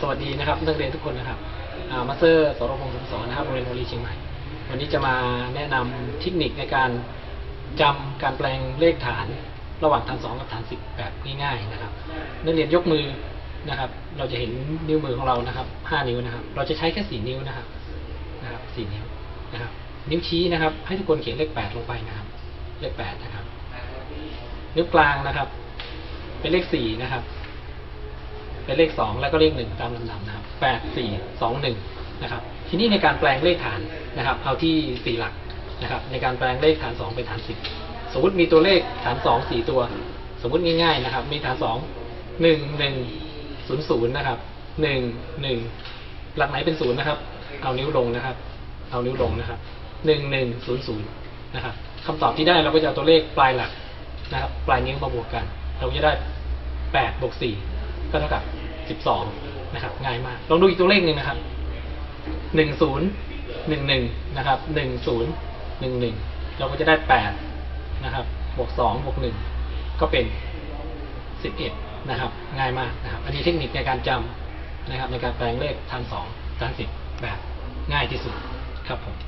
สวัสดีนะครับนักเรียนทุกคนนะครับมาสเตอร์สรพงศ์สมสอนนะครับโรงเรียนโอรีเชียงใหม่ วันนี้จะมาแนะนำเทคนิคในการจำการแปลงเลขฐานระหว่างฐานสองกับฐานสิบแบบง่ายๆนะครับ นักเรียนยกมือนะครับ เราจะเห็นนิ้วมือของเรานะครับห้านิ้วนะครับ เราจะใช้แค่สี่นิ้วนะครับนะครับสี่นิ้วนะครับ นิ้วชี้นะครับ ให้ทุกคนเขียนเลขแปดลงไปนะครับ เลขแปดนะครับ นิ้วกลางนะครับ เป็นเลขสี่นะครับ เป็นเลขสองแล้วก็เลขหนึ่งตามลำดับนะครับแปดสี่สองหนึ่งนะครับ ทีนี้ในการแปลงเลขฐานนะครับ เอาที่สี่หลักนะครับ ในการแปลงเลขฐานสองเป็นฐานสิบสมมติมีตัวเลขฐานสองสี่ตัว สมมติง่ายๆนะครับ มีฐานสองหนึ่งหนึ่งศูนย์ศูนย์นะครับหนึ่งหนึ่งหลักไหนเป็นศูนย์นะครับ เอานิ้วลงนะครับ เอานิ้วลงนะครับหนึ่งหนึ่งศูนย์ศูนย์นะครับคำตอบที่ได้เราก็จะเอาตัวเลขปลายหลักนะครับ ปลายนิ้วมาบวกกัน เราจะได้แปดบวกสี่ก็เท่ากับ สิบสองนะครับ ง่ายมาก ลองดูอีกตัวเลขหนึ่งนะครับหนึ่งศูนย์หนึ่งหนึ่งนะครับหนึ่งศูนย์หนึ่งหนึ่งเราก็จะได้แปดนะครับ บวกสองบวกหนึ่งก็เป็นสิบเอ็ดนะครับ ง่ายมากนะครับ อันนี้เทคนิคในการจำนะครับ ในการแปลงเลขทานสองทานสิบแบบง่ายที่สุดครับผม